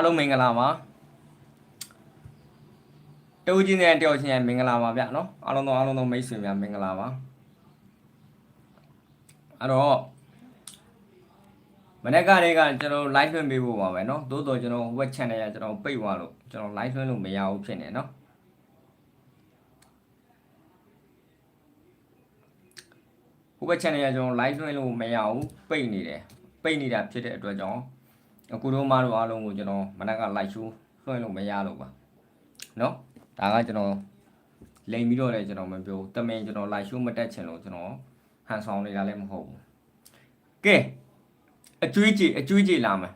အားလုံးမင်္ဂလာပါတူချင်းတဲ့တယောက်ချင်းရဲ့မင်္ဂလာပါဗျနော်အားလုံးသောအားလုံးသောမိတ်ဆွေများမင်္ဂလာပါအဲ့တော့မနေ့ကတည်းကကျွန်တော် live လွှင့်ပေးဖို့ပါပဲနော်သို့တော်ကျွန်တော် web channel ကကျွန်တော်ပိတ်သွားလို့ကျွန်တော် live လွှင့်လို့မရဘူးဖြစ်နေနော်ဟိုဘက် channel ကကျွန်တော် live လွှင့်လို့မရဘူးပိတ်နေတယ်ပိတ်နေတာဖြစ်တဲ့အတွက်ကြောင့် အခုတို့မတို့အားလုံးကိုကျွန်တော်မနက်က live show လွှင့်လို့မရလို့ပါเนาะဒါကကျွန်တော်လိန်ပြီးတော့လည်းကျွန်တော်မပြောတမင်ကျွန်တော် live show မတက်ချင်လို့ကျွန်တော်ဟန်ဆောင်နေတာလည်းမဟုတ်ဘူးကဲအကျွေးကြည့်အကျွေးကြည့်လာမယ်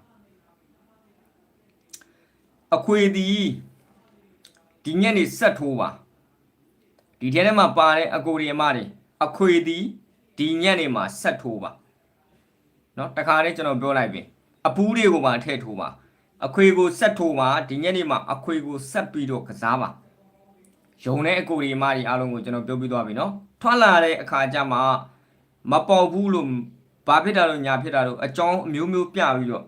အခွေသည်ဒီညက်နေဆက်ထိုးပါဒီထဲထဲမှာပါတဲ့အကိုရီအမတွေအခွေသည်ဒီညက်နေမှာဆက်ထိုးပါเนาะတခါလေးကျွန်တော်ပြောလိုက်ပြီ အပူးတွေကိုပါထည့်ထိုးပါအခွေကိုဆက်ထိုးပါဒီညနေမှာအခွေကိုဆက်ပြီးတော့ကစားပါယုံတဲ့အကိုဒီမတွေအားလုံးကိုကျွန်တော်ပြောပြသွားပြီနော်ထွက်လာတဲ့အခါကျမှမပေါ်ဘူးလို့ဘာဖြစ်တာလို့ညာဖြစ်တာလို့အကြောင်းအမျိုးမျိုးပြပြီးတော့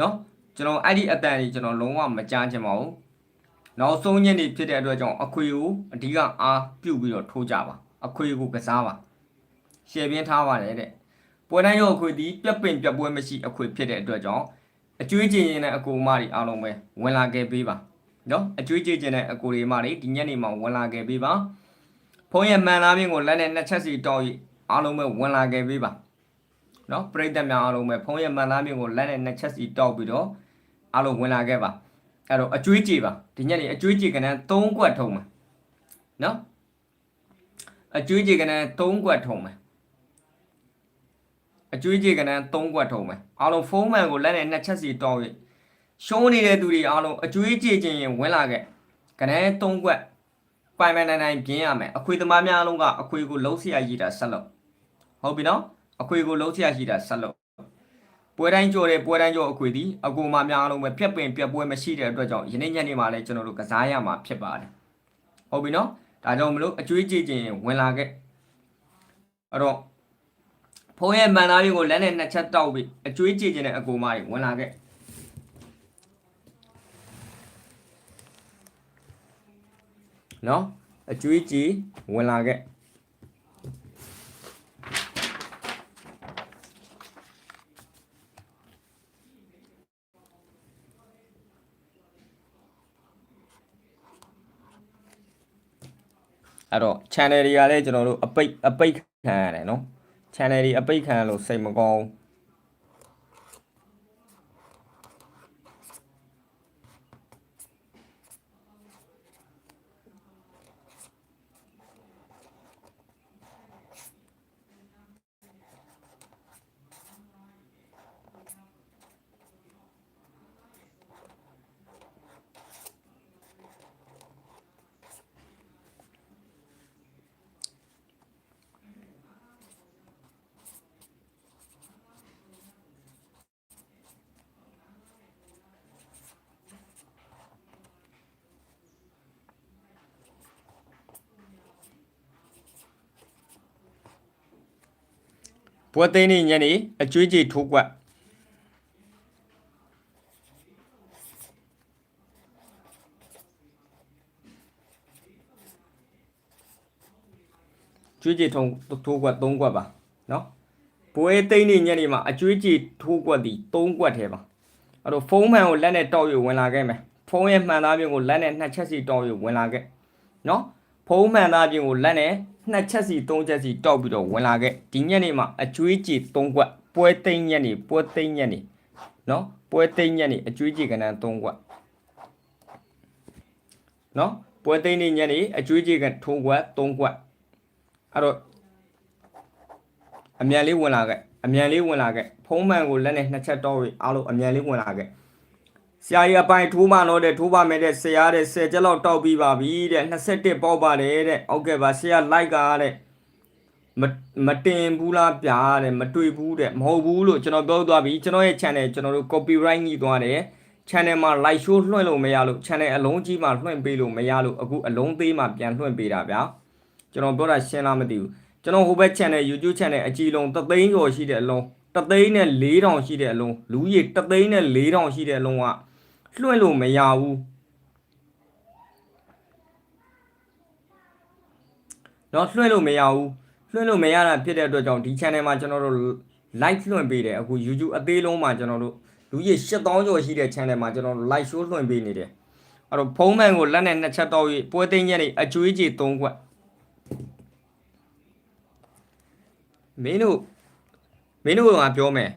နော်ကျွန်တော်အဲ့ဒီအတန်ကြီးကျွန်တော်လုံးဝမကြားချင်ပါဘူးနောက်ဆုံးညနေဖြစ်တဲ့အတွက်ကြောင့်အခွေကိုအဓိကအားပြုတ်ပြီးတော့ထိုးကြပါအခွေကိုကစားပါရှယ်ပြင်းထားပါတယ်တဲ့ ပွဲတိုင်းရောအခွေသည်ပြက်ပင်ပြက်ပွဲမရှိအခွေဖြစ်တဲ့အတွက်ကြောင့်အကျွေးကျင်ရင်တဲ့အကူမတွေအားလုံးပဲဝင်လာခဲ့ပေးပါနော်အကျွေးကျင်တဲ့အကူတွေမတွေဒီညနေမှာဝင်လာခဲ့ပေးပါဖုံးရဲ့မှန်သားမြင့်ကိုလက်နဲ့နှစ်ချက်စီတောက်၍အားလုံးပဲဝင်လာခဲ့ပေးပါနော်ပရိသတ်များအားလုံးပဲဖုံးရဲ့မှန်သားမြင့်ကိုလက်နဲ့နှစ်ချက်စီတောက်ပြီးတော့အားလုံးဝင်လာခဲ့ပါအဲ့တော့အကျွေးကြည်ပါဒီညနေအကျွေးကြည်ကနန်း၃ကွက်ထုံမယ်နော်အကျွေးကြည်ကနန်း၃ကွက်ထုံမယ် အကျွေးကြေကနန်း၃ကွက်ထုံမယ်အားလုံးဖုန်းမှန်ကိုလက်နဲ့နှစ်ချက်စီတောင်း၍ရှုံးနေတဲ့သူတွေအားလုံးအကျွေးကြေခြင်းရင်ဝင်လာခဲ့ကနန်း၃ကွက်ပိုင်ပိုင်နိုင်နိုင်ပြင်းရမယ်အခွေသမားများအားလုံးကအခွေကိုလုံးဆရာကြီးတာဆက်လို့ဟုတ်ပြီနော်အခွေကိုလုံးဆရာကြီးတာဆက်လို့ပွဲတိုင်းကြော်တဲ့ပွဲတိုင်းကြော်အခွေသည်အကူမများအားလုံးပဲပြက်ပင်ပြက်ပွဲမရှိတဲ့အတွက်ကြောင့်ယနေ့ညနေမှာလည်းကျွန်တော်တို့ကစားရမှာဖြစ်ပါတယ်ဟုတ်ပြီနော်ဒါကြောင့်မလို့အကျွေးကြေခြင်းရင်ဝင်လာခဲ့အဲ့တော့ ဖုံးရဲ့မန်သားမျိုးကိုလက်နဲ့နှစ်ချက်တောက်ပြီးအကျွေးကြည့်ခြင်းနဲ့အကူမတွေဝင်လာခဲ့နော်အကျွေးကြည့်ဝင်လာခဲ့အဲ့တော့ channel တွေကလည်းကျွန်တော်တို့အပိတ်အပိတ်ခံရတယ်နော် channel တွေအပိတ်ခံရလို့စိတ်မကောင်း ဘူးဘွက်သိန်းနေညနေအကျွေးကြေထိုးကွက်ကျွေးကြေထုံထိုးကွက်၃ကွက်ပါနော်ဘွဲသိန်းနေညနေမှာအကျွေးကြေထိုးကွက်ဒီ၃ကွက်ထဲပါအဲ့တော့ဖုန်းမှန်ကိုလက်နဲ့တောက်ရဝင်လာခဲ့မယ်ဖုန်းရဲ့မှန်သားမျိုးကိုလက်နဲ့နှစ်ချက်စီတောက်ရဝင်လာခဲ့နော်ဖုံးမှန်သားပြင်ကိုလက်နဲ့ နှစ်ချက်စီသုံးချက်စီတောက်ပြီးတော့ဝင်လာခဲ့ဒီညက်နေမှာအကျွေးကြေ၃ကွက်ပွဲသိမ့်ညက်နေပွဲသိမ့်ညက်နေနော်ပွဲသိမ့်ညက်နေအကျွေးကြေကဏ္ဍ၃ကွက်နော်ပွဲသိမ့်နေညက်နေအကျွေးကြေကထိုးကွက်၃ကွက်အဲ့တော့အမြန်လေးဝင်လာခဲ့အမြန်လေးဝင်လာခဲ့ဖုံးမှန်ကိုလက်နဲ့နှစ်ချက်တောက်ပြီးအားလုံးအမြန်လေးဝင်လာခဲ့ ဆရာကြီးအပိုင်ထိုးမလို့တဲ့ထိုးပါမယ်တဲ့ဆရာတဲ့10ချက်လောက်တောက်ပြီးပါပြီတဲ့21ပေါက်ပါတယ်တဲ့ဟုတ်ကဲ့ပါဆရာလိုက်ကတဲ့မမတင်ဘူးလားဗျာတဲ့မတွေ့ဘူးတဲ့မဟုတ်ဘူးလို့ကျွန်တော်ပြောသွားပြီကျွန်တော်ရဲ့ channel ကျွန်တော်တို့ copyright ညှိသွားတယ် channel မှာ live show လွှင့်လို့မရလို့ channel အလုံးကြီးမှာလွှင့်ပေးလို့မရလို့အခုအလုံးသေးမှာပြန်လွှင့်ပေးတာဗျာကျွန်တော်ပြောတာရှင်းလားမသိဘူးကျွန်တော်ဟိုဘက် channel YouTube channel အကြီးလုံးတသိန်းကျော်ရှိတဲ့အလုံးတသိန်းနဲ့4000ရှိတဲ့အလုံးလူကြီးတသိန်းနဲ့4000ရှိတဲ့အလုံးက လွှင့်လို့မရဘူးเนาะလွှင့်လို့မရဘူးလွှင့်လို့မရတာဖြစ်တဲ့အတွက်ကြောင့်ဒီ channel မှာကျွန်တော်တို့ live လွှင့်ပေးတယ်အခု YouTube အသေးလုံးမှာကျွန်တော်တို့လူကြီး8000ကျော်ရှိတဲ့ channel မှာကျွန်တော်တို့ live show လွှင့်ပေးနေတယ်အဲ့တော့ဖုံးမှန်ကိုလက်နဲ့နှစ်ချက်တော့၍ပွဲသိမ်းရက်နေအကျွေးကြီး၃ခွက်မင်းတို့မင်းတို့ကပြောမယ်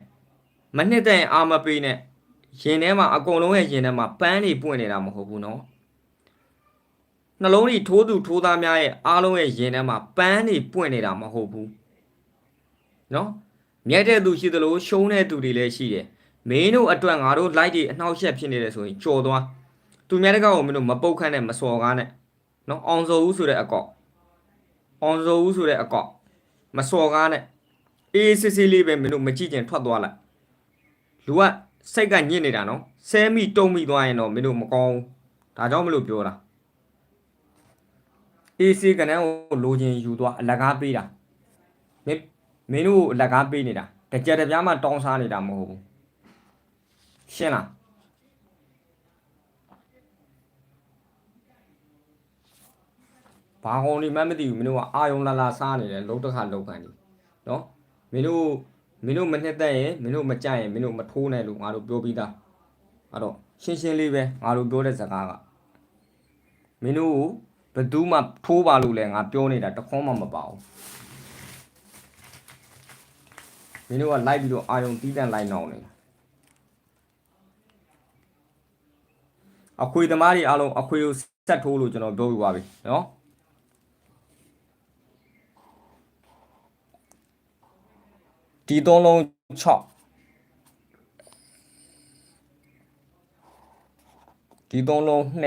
မနှစ်တဲ့အာမပေးနဲ့ ရင်ထဲမှာအကုန်လုံးရဲ့ရင်ထဲမှာပန်းတွေပွင့်နေတာမဟုတ်ဘူးနော်နှလုံးတွေထိုးသူထိုးသားများရဲ့အားလုံးရဲ့ရင်ထဲမှာပန်းတွေပွင့်နေတာမဟုတ်ဘူးနော်မြတ်တဲ့သူရှိသလိုရှုံးတဲ့သူတွေလည်းရှိတယ်မင်းတို့အတွက်ငါတို့ light တွေအနှောက်အယှက်ဖြစ်နေတယ်ဆိုရင်ကြော်သွားသူများတကောက်ကိုမင်းတို့မပုတ်ခန့်နဲ့မစော်ကားနဲ့နော်အောင်စော်ဦးဆိုတဲ့အကောက်အောင်စော်ဦးဆိုတဲ့အကောက်မစော်ကားနဲ့အေးစစ်စစ်လေးပဲမင်းတို့မကြည့်ကျင်ထွက်သွားလိုက်လူက စိတ်ကညစ်နေတာနော်ဆဲမိတုံမိသွားရင်တော့မင်းတို့မကောင်းဘူးဒါကြောင့်မလို့ပြောတာအေးစီကနန်းကိုလိုချင်ယူသွားအလကားပေးတာမင်းမင်းတို့အလကားပေးနေတာတကြက်တပြားမှတောင်းစားနေတာမဟုတ်ဘူးရှင်းလားဘာဟောနေမှမသိဘူးမင်းတို့ကအာယုံလာလာစားနေတယ်လုံးတစ်ခါလုံးခံနေနော်မင်းတို့ မင်းတို့မနှစ်သက်ရင်မင်းတို့မကြိုက်ရင်မင်းတို့မထိုးနဲ့လို့ငါတို့ပြောပြီးသားအဲ့တော့ရှင်းရှင်းလေးပဲငါတို့ပြောတဲ့စကားကမင်းတို့ဘယ်သူမှထိုးပါလို့လဲငါပြောနေတာတခေါမှမပါဘူးမင်းတို့ကလိုက်ပြီးတော့အာယုံတီးတန့်လိုက်နောင်နေတာအခွေသမားတွေအားလုံးအခွေကိုဆက်ထိုးလို့ကျွန်တော်ပြောပြပါပြီနော် ဒီသုံးလုံး6ဒီသုံးလုံး2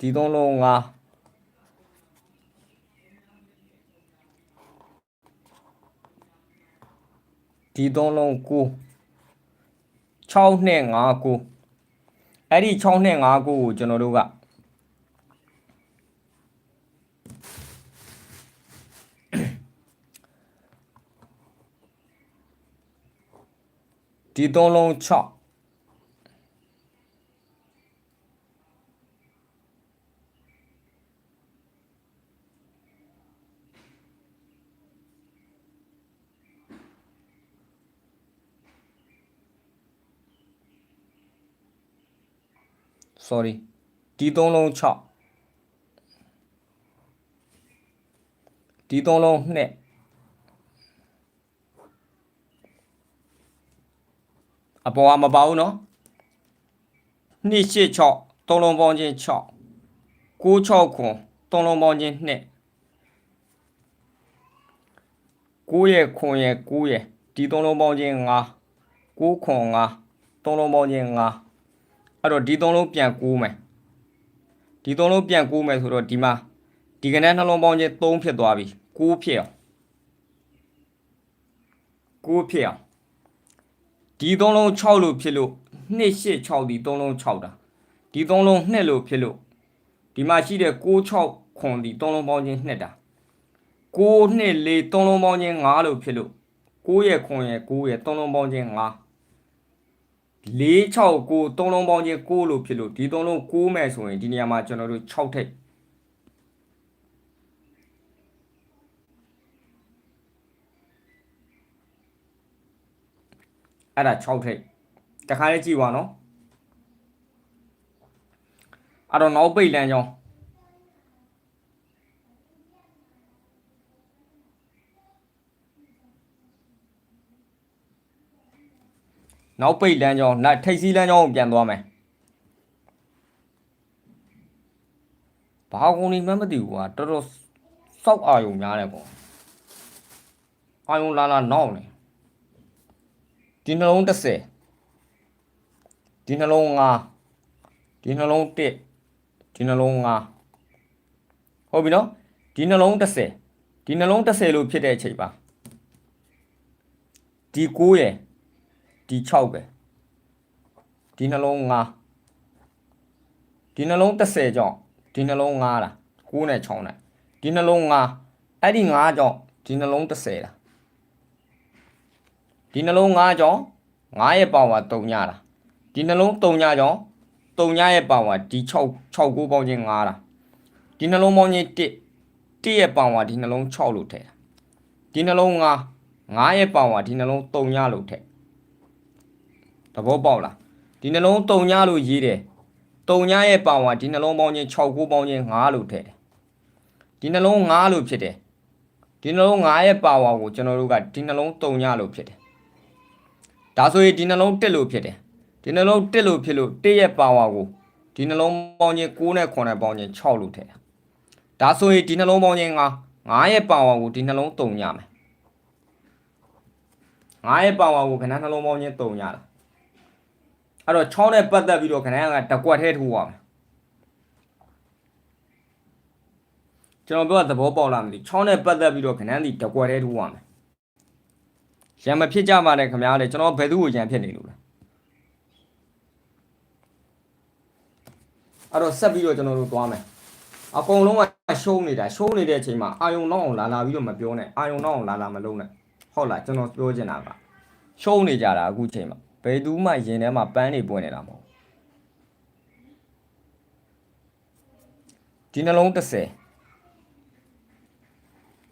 ဒီသုံးလုံး5ဒီသုံးလုံး9 6နဲ့5 9အဲ့ဒီ6နဲ့5 9ကိုကျွန်တော်တို့က ဒီသုံးလုံး6 sorry ဒီသုံးလုံး6ဒီသုံးလုံး2 အပေါ်ကမပါဘူးနော်286သုံးလုံးပေါင်းချင်း6 96ခွန်သုံးလုံးပေါင်းချင်း2 9ရဲ့ခွန်ရဲ့9ရဲ့ဒီသုံးလုံးပေါင်းချင်း5 9ခွန်5သုံးလုံးပေါင်းချင်း5အဲ့တော့ဒီသုံးလုံးပြန်9မယ်ဒီသုံးလုံးပြန်9မယ်ဆိုတော့ဒီမှာဒီကနေ့နှလုံးပေါင်းချင်း3ဖြစ်သွားပြီ9ဖြစ်အောင်9ဖြစ်အောင် ဒီသုံးလုံး6လို့ဖြစ်လို့286ဒီသုံးလုံး6တာဒီသုံးလုံး2လို့ဖြစ်လို့ဒီမှာရှိတဲ့96ခွန်ဒီသုံးလုံးပေါင်းချင်း2တာ6နှစ်4သုံးလုံးပေါင်းချင်း5လို့ဖြစ်လို့9ရဲ့ခွန်ရဲ့9ရဲ့သုံးလုံးပေါင်းချင်း5 469သုံးလုံးပေါင်းချင်း6လို့ဖြစ်လို့ဒီသုံးလုံး6မဲ့ဆိုရင်ဒီနေရာမှာကျွန်တော်တို့6ထိပ် အဲ့ဒါ6ထိပ်တခါလေးကြည့်ပါနော်အဲ့တော့နောက်ပိတ်လမ်းကြောင်းနောက်ပိတ်လမ်းကြောင်းနောက်ထိပ်စီးလမ်းကြောင်းကိုပြန်သွားမယ်ဘာကုန်နေမှမသိဘူးကွာတော်တော်စောက်အာယုံများတယ်ပေါ့အာယုံလာလာနောက်နေ ဒီနှလုံး30ဒီနှလုံး5ဒီနှလုံး1ဒီနှလုံး5ဟုတ်ပြီနော်ဒီနှလုံး30ဒီနှလုံး30လို့ဖြစ်တဲ့အချိန်ပါဒီ9ရယ်ဒီ6ပဲဒီနှလုံး5ဒီနှလုံး30ကြောင့်ဒီနှလုံး5လား9နဲ့6နဲ့ဒီနှလုံး5အဲ့ဒီ5ကြောင့်ဒီနှလုံး30လား ဒီနှလုံး9ကြောင်း9ရဲ့ပါဝါ3ညတာဒီနှလုံး3ညကြောင်း3ညရဲ့ပါဝါဒီ6 6 9ပေါင်းချင်း9တာဒီနှလုံးပေါင်းချင်း1 1ရဲ့ပါဝါဒီနှလုံး6လို့ထည့်တာဒီနှလုံး9 9ရဲ့ပါဝါဒီနှလုံး3ညလို့ထည့်သဘောပေါက်လားဒီနှလုံး3ညလို့ရေးတယ်3ညရဲ့ပါဝါဒီနှလုံးပေါင်းချင်း6 9ပေါင်းချင်း9လို့ထည့်တယ်ဒီနှလုံး9လို့ဖြစ်တယ်ဒီနှလုံး9ရဲ့ပါဝါကိုကျွန်တော်တို့ကဒီနှလုံး3ညလို့ဖြစ်တယ် ဒါဆိုရင်ဒီနှလုံး1လို့ဖြစ်တယ်ဒီနှလုံး1လို့ဖြစ်လို့1ရဲ့ပါဝါကိုဒီနှလုံးပေါင်းချင်း9နဲ့9နဲ့ပေါင်းချင်း6လို့ထည့်တယ်ဒါဆိုရင်ဒီနှလုံးပေါင်းချင်း9 9ရဲ့ပါဝါကိုဒီနှလုံး3ညမယ်9ရဲ့ပါဝါကိုခဏနှလုံးပေါင်းချင်း3ညတာအဲ့တော့6နဲ့ပတ်သက်ပြီးတော့ခဏကတကွက်ထဲထိုးရမယ်ကျွန်တော်ပြောတာသဘောပေါက်လားမသိ6နဲ့ပတ်သက်ပြီးတော့ခဏဒီတကွက်ထဲထိုးရမယ် ရံမဖြစ်ကြပါနဲ့ခင်ဗျားလေကျွန်တော်ဘယ်သူ့ကိုရံဖြစ်နေလို့လဲအဲ့တော့ဆက်ပြီးတော့ကျွန်တော်တို့သွားမယ်အကုန်လုံးကရှုံးနေတာရှုံးနေတဲ့အချိန်မှာအာယုံနောက်အောင်လာလာပြီးတော့မပြောနဲ့အာယုံနောက်အောင်လာလာမလုံးနဲ့ဟုတ်လားကျွန်တော်ပြောချင်တာကရှုံးနေကြတာအခုချိန်မှာဘယ်သူမှရင်ထဲမှာပန်းနေပွင့်နေတာမဟုတ်ဒီနှလုံး30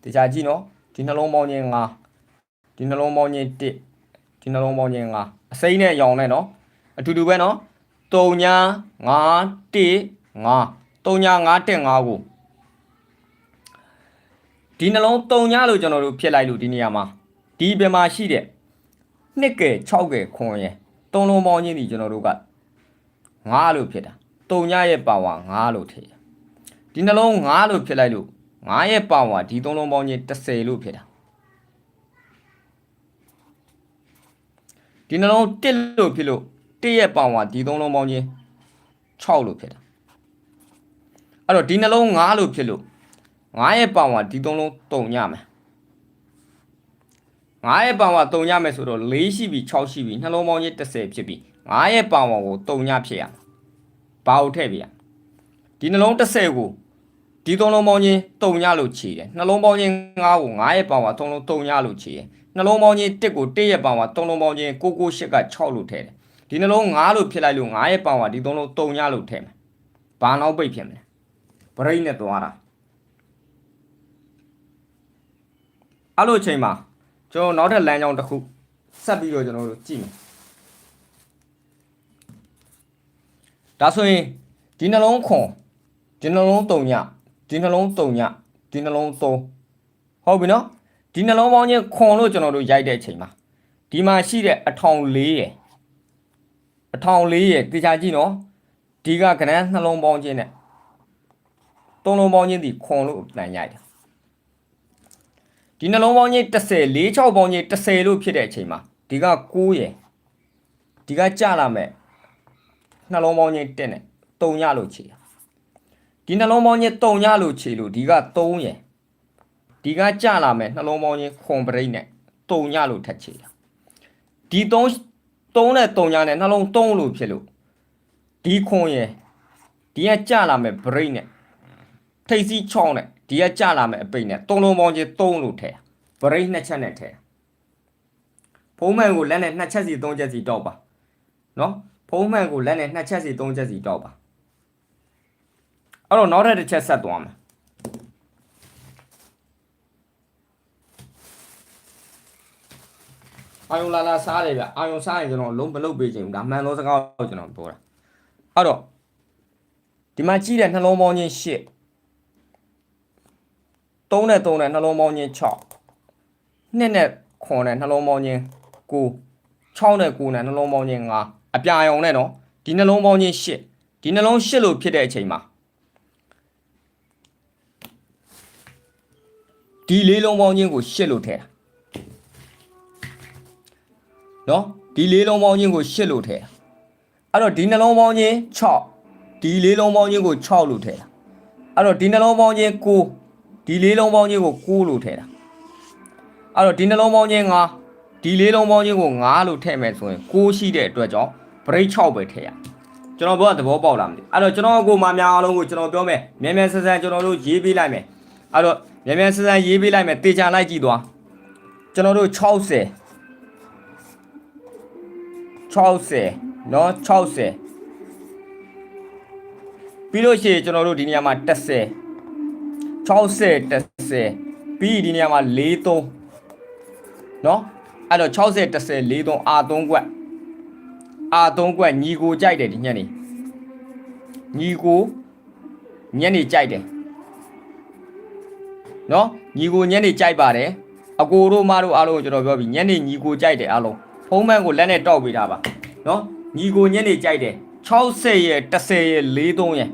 တရားကြည့်နော်ဒီနှလုံးပေါင်းချင်း9 ဒီနှလုံးပေါင်းချင်း1ဒီနှလုံးပေါင်းချင်း9အစိမ့်နဲ့ရောင်နဲ့နော်အတူတူပဲနော်3ညာ9 1 5 3ညာ9 1 5ကိုဒီနှလုံး3ညာလို့ကျွန်တော်တို့ဖြစ်လိုက်လို့ဒီနေရာမှာဒီဘယ်မှာရှိတဲ့နှစ်ကဲ6ကဲခွန်ရယ်သုံးလုံးပေါင်းချင်းဒီကျွန်တော်တို့က9လို့ဖြစ်တာ3ညာရဲ့ပါဝါ9လို့ထည့်ဒီနှလုံး9လို့ဖြစ်လိုက်လို့9ရဲ့ပါဝါဒီသုံးလုံးပေါင်းချင်း30လို့ဖြစ်တာ ဒီနှလုံး1လို့ဖြစ်လို့1ရဲ့ပါဝါဒီသုံးလုံးပေါင်းချင်း6လို့ဖြစ်တာအဲ့တော့ဒီနှလုံး9လို့ဖြစ်လို့9ရဲ့ပါဝါဒီသုံးလုံးတုံညမယ်9ရဲ့ပါဝါတုံညမယ်ဆိုတော့4ရှိပြီ6ရှိပြီနှလုံးပေါင်းချင်း30ဖြစ်ပြီ9ရဲ့ပါဝါကိုတုံညဖြစ်ရမှာဘာကိုထည့်ပြရဒီနှလုံး30ကိုဒီသုံးလုံးပေါင်းချင်းတုံညလို့ခြေတယ်နှလုံးပေါင်းချင်း9ကို9ရဲ့ပါဝါသုံးလုံးတုံညလို့ခြေတယ် နှလုံးပေါင်းချင်း1ကို1ရဲ့ပါဝါသုံးလုံးပေါင်းချင်း998က6လို့ထည့်တယ်ဒီနှလုံး9လို့ဖြစ်လိုက်လို့9ရဲ့ပါဝါဒီသုံးလုံးတုံညလို့ထည့်မယ်ဘာနောက်ပိတ်ဖြစ်မလဲဘရိတ်နဲ့သွားတာအဲ့လိုအချိန်မှာကျွန်တော်နောက်ထပ်လမ်းကြောင်းတစ်ခုဆက်ပြီးတော့ကျွန်တော်တို့ကြည့်မယ်ဒါဆိုရင်ဒီနှလုံးခွန်ဒီနှလုံးတုံညဒီနှလုံးတုံညဒီနှလုံးသုံးဟုတ်ပြီနော် ဒီနှလုံးပေါင်းချင်းခွန်လို့ကျွန်တော်တို့ရိုက်တဲ့အချိန်မှာဒီမှာရှိတဲ့အထောင်၄ရယ်အထောင်၄ရယ်တေချာကြည့်နော်ဒီကကနန်းနှလုံးပေါင်းချင်းနဲ့သုံးလုံးပေါင်းချင်းဒီခွန်လို့ပြန်ရိုက်တယ်ဒီနှလုံးပေါင်းချင်း30 4 6ပေါင်းချင်း30လို့ဖြစ်တဲ့အချိန်မှာဒီက9ရယ်ဒီကကြလာမဲ့နှလုံးပေါင်းချင်း1နဲ့3ညလို့ခြေဒီနှလုံးပေါင်းချင်း3ညလို့ခြေလို့ဒီက3ရယ် ဒီကကြလာမဲ့နှလုံးပေါင်းချင်းခွန်ပရိတ်နဲ့3ညလို့ထက်ခြေတာဒီ3 3နဲ့3ညနဲ့နှလုံး3လို့ဖြစ်လို့ဒီခွန်ရယ်ဒီကကြလာမဲ့ break နဲ့ထိတ်စီး6နဲ့ဒီကကြလာမဲ့အပိတ်နဲ့3လုံးပေါင်းချင်း3လို့ထည့် break နှစ်ချက်နဲ့ထည့်ဖုံးမှန်ကိုလက်နဲ့နှစ်ချက်စီ3ချက်စီတောက်ပါနော်ဖုံးမှန်ကိုလက်နဲ့နှစ်ချက်စီ3ချက်စီတောက်ပါအဲ့တော့နောက်ထပ်တစ်ချက်ဆက်သွားမယ် အာယုံလာလာစားတယ်ဗျအာယုံစားရင်ကျွန်တော်လုံးမလုပ်ပေးချင်ဘူးဒါမှန်သောစကားကိုကျွန်တော်ပြောတာအဲ့တော့ဒီမှာကြည့်တဲ့နှလုံးပေါင်းချင်း8 3နဲ့3နဲ့နှလုံးပေါင်းချင်း6 2နဲ့9နဲ့နှလုံးပေါင်းချင်း9 6နဲ့9နဲ့နှလုံးပေါင်းချင်း9အပြာရောင်နဲ့နော်ဒီနှလုံးပေါင်းချင်း8ဒီနှလုံး8လို့ဖြစ်တဲ့အချိန်မှာဒီလေးလုံးပေါင်းချင်းကို8လို့ထည့် နော်ဒီလေးလုံးပေါင်းချင်းကို8လို့ထည့်တာအဲ့တော့ဒီနှလုံးပေါင်းချင်း6ဒီလေးလုံးပေါင်းချင်းကို6လို့ထည့်တာအဲ့တော့ဒီနှလုံးပေါင်းချင်း9ဒီလေးလုံးပေါင်းချင်းကို9လို့ထည့်တာအဲ့တော့ဒီနှလုံးပေါင်းချင်း9ဒီလေးလုံးပေါင်းချင်းကို9လို့ထည့်မယ်ဆိုရင်9ရှိတဲ့အတွက်ကြောင့် break 6ပဲထည့်ရကျွန်တော်ပြောတာသဘောပေါက်လားမသိအဲ့တော့ကျွန်တော်ကိုမများအားလုံးကိုကျွန်တော်ပြောမယ်မြန်မြန်ဆန်ဆန်ကျွန်တော်တို့ရေးပေးလိုက်မယ်အဲ့တော့မြန်မြန်ဆန်ဆန်ရေးပေးလိုက်မယ်တေချာလိုက်ကြည့်သွားကျွန်တော်တို့60 60เนาะ60ပြီးလို့ရှိရင်ကျွန်တော်တို့ဒီနေရာမှာ30 60 30ပြီးဒီနေရာမှာ43เนาะအဲ့တော့60 30 43 R3 ကွက် R3 ကွက်ညီကိုကြိုက်တယ်ဒီညနေညီကိုညနေကြိုက်တယ်เนาะညီကိုညနေကြိုက်ပါတယ်အကိုတို့မတို့အားလုံးကိုကျွန်တော်ပြောပြီညနေညီကိုကြိုက်တယ်အားလုံး ဖုံးပန်းကိုလက်နဲ့တောက်ပေးတာပါနော်ညီကိုညက်နေကြိုက်တယ်60ရဲ့10ရဲ့43ရဲ့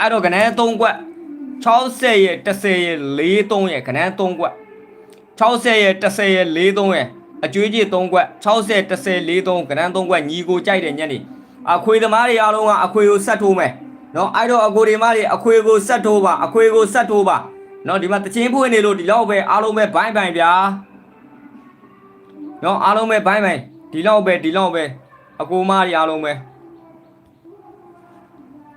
အဲ့တော့ကနန်း3ကွက်60ရဲ့10ရဲ့43ရဲ့ကနန်း3ကွက်60ရဲ့10ရဲ့43ရဲ့အကျွေးကြီး3ကွက်60 10 43ကနန်း3ကွက်ညီကိုကြိုက်တယ်ညက်နေအခွေသမားတွေအားလုံးကအခွေကိုဆက်ထိုးမယ်နော်အဲ့တော့အကိုတွေမတွေအခွေကိုဆက်ထိုးပါအခွေကိုဆက်ထိုးပါနော်ဒီမှာတချင်းဖွင့်နေလို့ဒီလောက်ပဲအားလုံးပဲဘိုင်းဘိုင်းဗျာ နော်အားလုံးပဲဘိုင်းဘိုင်းဒီလောက်ပဲဒီလောက်ပဲအကိုမတွေအားလုံးပဲ